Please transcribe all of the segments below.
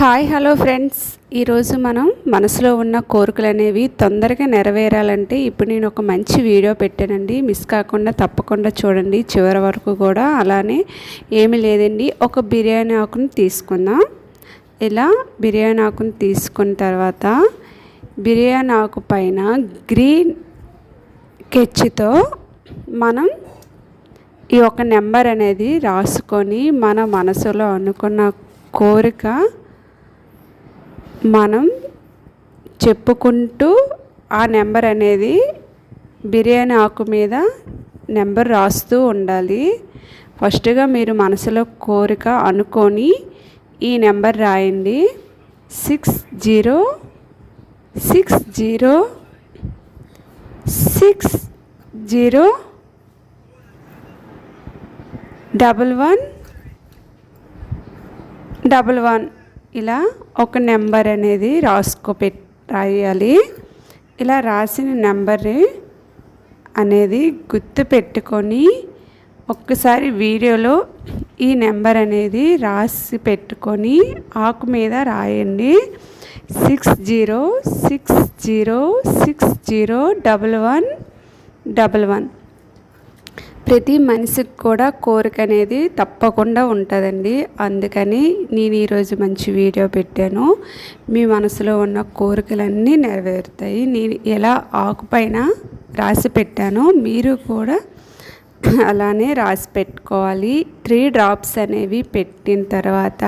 Hi hello friends. ఈరోజు మనం మనసులో ఉన్న కోరికలు అనేవి తొందరగా నెరవేరాలంటే ఇప్పుడు నేను ఒక మంచి వీడియో పెట్టానండి. మిస్ కాకుండా తప్పకుండా చూడండి. చివరి వరకు కూడా అలానే ఏమీ లేదండి. ఒక బిర్యానీ ఆకును తీసుకుందాం. ఇలా బిర్యానీ ఆకును తీసుకున్న తర్వాత బిర్యానీ ఆకు పైన గ్రీన్ కెచ్చితో మనం ఈ ఒక నెంబర్ అనేది రాసుకొని మన మనసులో అనుకున్న కోరిక మనం చెప్పుకుంటూ ఆ నెంబర్ అనేది బిర్యానీ ఆకు మీద నెంబర్ రాస్తూ ఉండాలి. ఫస్ట్గా మీరు మనసులో కోరిక అనుకొని ఈ నెంబర్ రాయండి. Six zero six zero six zero double one double one. ఇలా ఒక నెంబర్ అనేది రాసుకో రాయాలి. ఇలా రాసిన నెంబర్ అనేది గుర్తు పెట్టుకొని ఒక్కసారి వీడియోలో ఈ నెంబర్ అనేది రాసి పెట్టుకొని ఆకు మీద రాయండి. Six zero six zero six zero double one double one. ప్రతి మనిషికి కూడా కోరిక అనేది తప్పకుండా ఉంటుందండి. అందుకని నేను ఈరోజు మంచి వీడియో పెట్టాను. మీ మనసులో ఉన్న కోరికలన్నీ నెరవేరుతాయి. నేను ఎలా ఆకుపైన రాసి పెట్టాను మీరు కూడా అలానే రాసి పెట్టుకోవాలి. త్రీ డ్రాప్స్ అనేవి పెట్టిన తర్వాత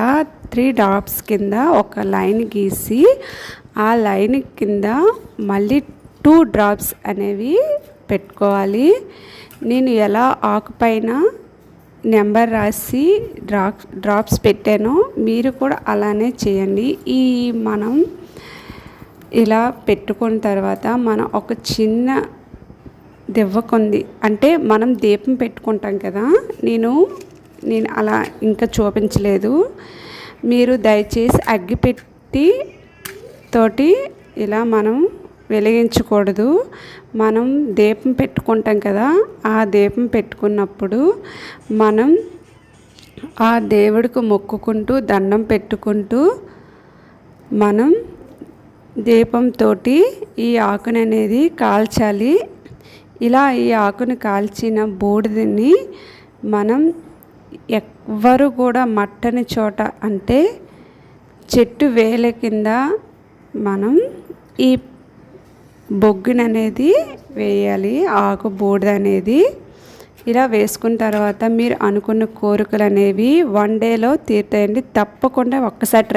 త్రీ డ్రాప్స్ కింద ఒక లైన్ గీసి ఆ లైన్ కింద మళ్ళీ టూ డ్రాప్స్ అనేవి పెట్టుకోవాలి. నేను ఎలా ఆకుపైన నెంబర్ రాసి డ్రాప్ డ్రాప్స్ పెట్టానో మీరు కూడా అలానే చేయండి. ఈ మనం ఇలా పెట్టుకున్న తర్వాత మనం ఒక చిన్న దివ్వకుంది అంటే మనం దీపం పెట్టుకుంటాం కదా నేను నేను అలా ఇంకా చూపించలేదు. మీరు దయచేసి అగ్గిపెట్టి తోటి ఇలా మనం వెలిగించకూడదు. మనం దీపం పెట్టుకుంటాం కదా ఆ దీపం పెట్టుకున్నప్పుడు మనం ఆ దేవుడికి మొక్కుకుంటూ దండం పెట్టుకుంటూ మనం దీపంతో ఈ ఆకుని అనేది కాల్చాలి. ఇలా ఈ ఆకుని కాల్చిన బూడిదని మనం ఎవ్వరు కూడా మట్టని చోట అంటే చెట్టు వేల కింద మనం ఈ బొగ్గున అనేది వేయాలి ఆకు బూడిద అనేది ఇలా వేసుకున్న తర్వాత మీరు అనుకున్న కోరికలు అనేవి వన్ డేలో తీరుతాయండి. తప్పకుండా ఒక్కసారి ట్రై